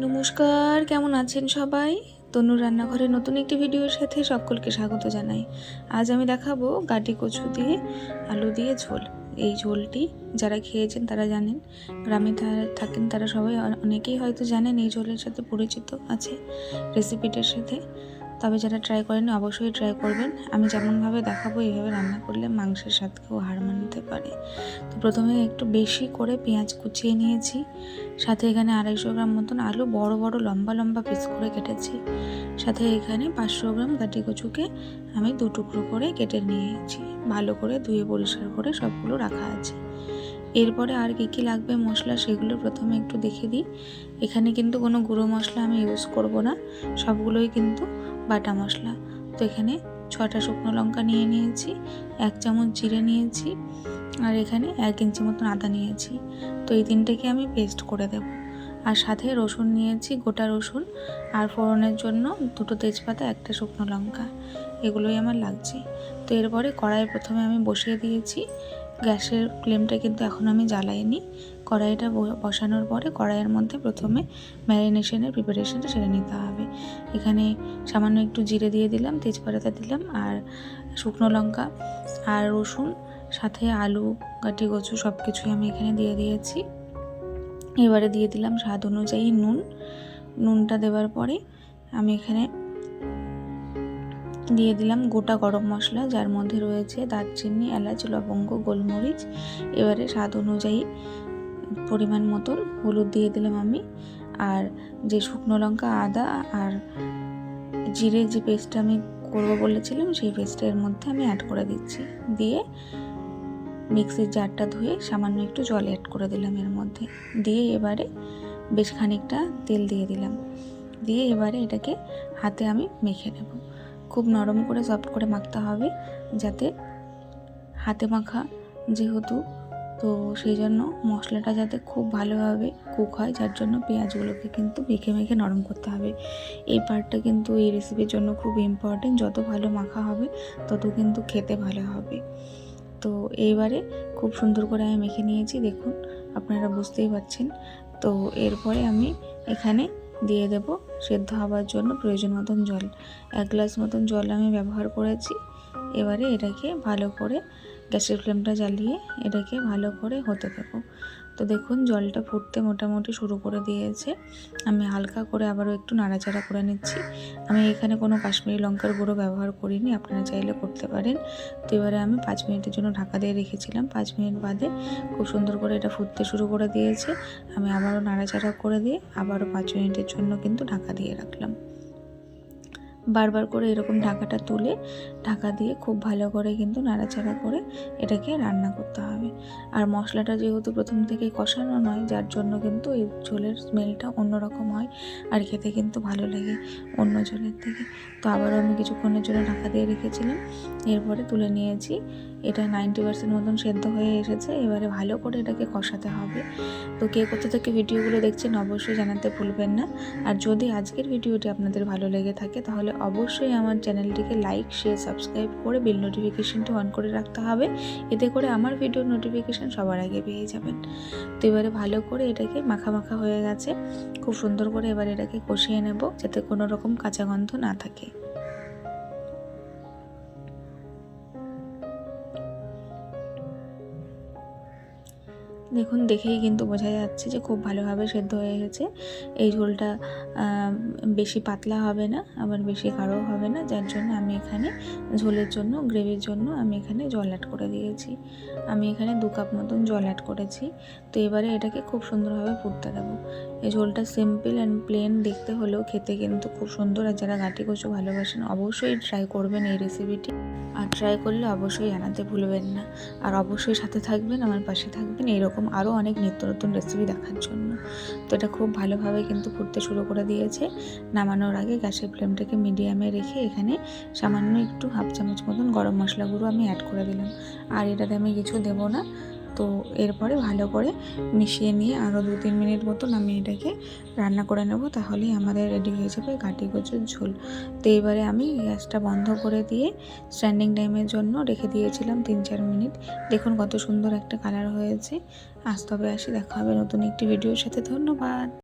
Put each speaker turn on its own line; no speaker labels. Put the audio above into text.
নমস্কার, কেমন আছেন সবাই? তনুর রান্নাঘরে নতুন একটি ভিডিওর সাথে সকলকে স্বাগত জানাই। আজ আমি দেখাবো গাটি কচু দিয়ে আলু দিয়ে ঝোল। এই ঝোলটি যারা খেয়েছেন তারা জানেন, গ্রামে থাকেন তারা সবাই অনেকেই হয়তো জানেন এই ঝোলের সাথে পরিচিত আছে রেসিপিটার সাথে। তবে যারা ট্রাই করেন, অবশ্যই ট্রাই করবেন। আমি যেমনভাবে দেখাবো, এইভাবে রান্না করলে মাংসের স্বাদকেও হার মানতে পারে। তো প্রথমে একটু বেশি করে পেঁয়াজ কুচিয়ে নিয়েছি। সাথে এখানে আড়াইশো গ্রাম মতন আলু, বড় বড় লম্বা লম্বা পিস করে কেটেছি। সাথে এখানে পাঁচশো গ্রাম কাটি কচুকে আমি দু টুকরো করে কেটে নিয়েছি। ভালো করে ধুয়ে পরিষ্কার করে সবগুলো রাখা আছে। এরপরে আর কী কী লাগবে মশলা সেগুলো প্রথমে একটু দেখে দিই। এখানে কিন্তু কোনো গুঁড়ো মশলা আমি ইউজ করব না। সবগুলোই কিন্তু বাটা মশলা। তো এখানে ছটা শুকনো লঙ্কা নিয়ে নিয়েছি, এক চামচ জিরে নিয়েছি, আর এখানে এক ইঞ্চি মতন আদা নিয়েছি। তো এই তিনটেকে আমি পেস্ট করে দেব। আর সাথে রসুন নিয়েছি, গোটা রসুন। আর ফোড়নের জন্য দুটো তেজপাতা, একটা শুকনো লঙ্কা। এগুলোই আমার লাগছে। তো এরপরে কড়াই প্রথমে আমি বসিয়ে দিয়েছি গ্যাসের ফ্লেমটা কিন্তু এখন আমি জ্বালাইনি। কড়াইটা বসানোর পরে কড়াইয়ের মধ্যে প্রথমে ম্যারিনেশনের প্রিপারেশনটা সেরে নিতে হবে। এখানে সামান্য একটু জিরে দিয়ে দিলাম তেজপাতা দিলাম আর শুকনো লঙ্কা আর রসুন, সাথে আলু কাটি কচু সব কিছুই আমি এখানে দিয়ে দিয়েছি। এবারে দিয়ে দিলাম স্বাদ অনুযায়ী নুন। নুনটা দেওয়ার পরে আমি এখানে দিয়ে দিলাম গোটা গরম মশলা, যার মধ্যে রয়েছে দারচিনি, এলাচ, লবঙ্গ, গোলমরিচ। এবারে স্বাদ অনুযায়ী পরিমাণ মতন হলুদ দিয়ে দিলাম আমি। আর যে শুকনো লঙ্কা, আদা আর জিরে যে পেস্টটা আমি করব বলেছিলাম, সেই পেস্টটা এর মধ্যে আমি অ্যাড করে দিচ্ছি। দিয়ে মিক্সির জারটা ধুয়ে সামান্য একটু জল অ্যাড করে দিলাম এর মধ্যে। দিয়ে এবারে বেশ খানিকটা তেল দিয়ে দিলাম। দিয়ে এবারে এটাকে হাতে আমি মেখে নেব। খুব নরম করে সফট করে মাখতে হবে, যাতে হাতে মাখা যেহেতু, তো সেই জন্য মশলাটা যাতে খুব ভালোভাবে কুক হয়, যার জন্য পেঁয়াজগুলোকে কিন্তু মেখে মেখে নরম করতে হবে। এই পার্টটা কিন্তু এই রেসিপির জন্য খুব ইম্পর্টেন্ট যত ভালো মাখা হবে, তত কিন্তু খেতে ভালো হবে। তো এইবারে খুব সুন্দর করে আমি মেখে নিয়েছি, দেখুন, আপনারা বুঝতেই পারছেন। তো এরপরে আমি এখানে দিয়ে দেব। সেদ্ধ হওয়ার জন্য প্রয়োজন মতন জল। এক গ্লাস মতন জল আমি ব্যবহার করেছি। এবারে এটাকে ভালো করে গ্যাসের ফ্লেমটা জ্বালিয়ে এটাকে ভালো করে হতে দেবো। তো দেখুন, জলটা ফুটতে মোটামুটি শুরু করে দিয়েছে। আমি হালকা করে আবারও একটু নাড়াচাড়া করে নিচ্ছি। আমি এখানে কোনো কাশ্মীরি লঙ্কার গুঁড়ো ব্যবহার করিনি, আপনারা চাইলে করতে পারেন। তো এবারে আমি পাঁচ মিনিটের জন্য ঢাকা দিয়ে রেখেছিলাম। পাঁচ মিনিট বাদে খুব সুন্দর করে এটা ফুটতে শুরু করে দিয়েছে। আমি আবারও নাড়াচাড়া করে দিয়ে আবারও পাঁচ মিনিটের জন্য কিন্তু ঢাকা দিয়ে রাখলাম। বারবার করে এরকম ঢাকাটা তুলে, ঢাকা দিয়ে খুব ভালো করে কিন্তু নাড়াচাড়া করে এটাকে রান্না করতে হবে। আর মশলাটা যেহেতু প্রথম থেকেই কষানো নয়, যার জন্য কিন্তু এই ঝোলের স্মেলটা অন্যরকম হয় আর খেতে কিন্তু ভালো লাগে অন্য ঝোলের থেকে। তো আবারও আমি কিছুক্ষণের জন্য ঢাকা দিয়ে রেখেছিলাম, এরপরে তুলে নিয়েছি এটা নাইনটি পার্সেন্ট মতন সেদ্ধ হয়ে এসেছে। এবারে ভালো করে এটাকে কষাতে হবে। তো কে কোথা থেকে ভিডিওগুলো দেখছেন অবশ্যই জানাতে ভুলবেন না। আর যদি আজকের ভিডিওটি আপনাদের ভালো লেগে থাকে, তাহলে অবশ্যই আমার চ্যানেলটিকে লাইক শেয়ার সাবস্ক্রাইব করে বেল নোটিফিকেশনটা অন করে রাখতে হবে। এতে করে আমার ভিডিওর নোটিফিকেশন সবার আগে পেয়ে যাবেন। তো এবারে ভালো করে এটাকে মাখা মাখা হয়ে গেছে। খুব সুন্দর করে এবার এটাকে কষিয়ে নেব, যাতে কোনো রকম কাঁচা গন্ধ না থাকে। দেখুন, দেখেই কিন্তু বোঝা যাচ্ছে যে খুব ভালোভাবে সেদ্ধ হয়ে গেছে। এই ঝোলটা বেশি পাতলা হবে না, আবার বেশি গাঢ় হবে না। যার জন্য আমি এখানে ঝোলের জন্য, গ্রেভির জন্য আমি এখানে জল অ্যাড করে দিয়েছি। আমি এখানে দু কাপ মতন জল অ্যাড করেছি। তো এবারে এটাকে খুব সুন্দরভাবে ফুটতে দেবো। এই ঝোলটা সিম্পল অ্যান্ড প্লেন দেখতে হলেও খেতে কিন্তু খুব সুন্দর। আর যারা গাটি কচু ভালোবাসেন, অবশ্যই ট্রাই করবেন এই রেসিপিটি আর ট্রাই করলে অবশ্যই আনাতে ভুলবেন না। আর অবশ্যই সাথে থাকবেন, আমার পাশে থাকবেন। এইরকম আরও অনেক নিত্য নতুন রেসিপি দেখার জন্য। তো এটা খুব ভালোভাবে কিন্তু ফুটতে শুরু করে দিয়েছে। নামানোর আগে গ্যাসের ফ্লেমটাকে মিডিয়ামে রেখে এখানে সামান্য একটু হাফ চামচ মতন গরম মশলাগুলো আমি অ্যাড করে দিলাম। আর এটাতে আমি কিছু দেবো না। তো এরপরে ভালো করে মিশিয়ে নিয়ে আরও দু তিন মিনিট মতন আমি এটাকে রান্না করে নেব, তাহলেই আমাদের রেডি হয়ে যাবে কাটি কচুর ঝোল। তো এবারে আমি গ্যাসটা বন্ধ করে দিয়ে স্ট্যান্ডিং টাইমের জন্য রেখে দিয়েছিলাম তিন চার মিনিট। দেখুন কত সুন্দর একটা কালার হয়েছে। আজ তবে আসি, দেখা হবে নতুন একটি ভিডিওর সাথে। ধন্যবাদ।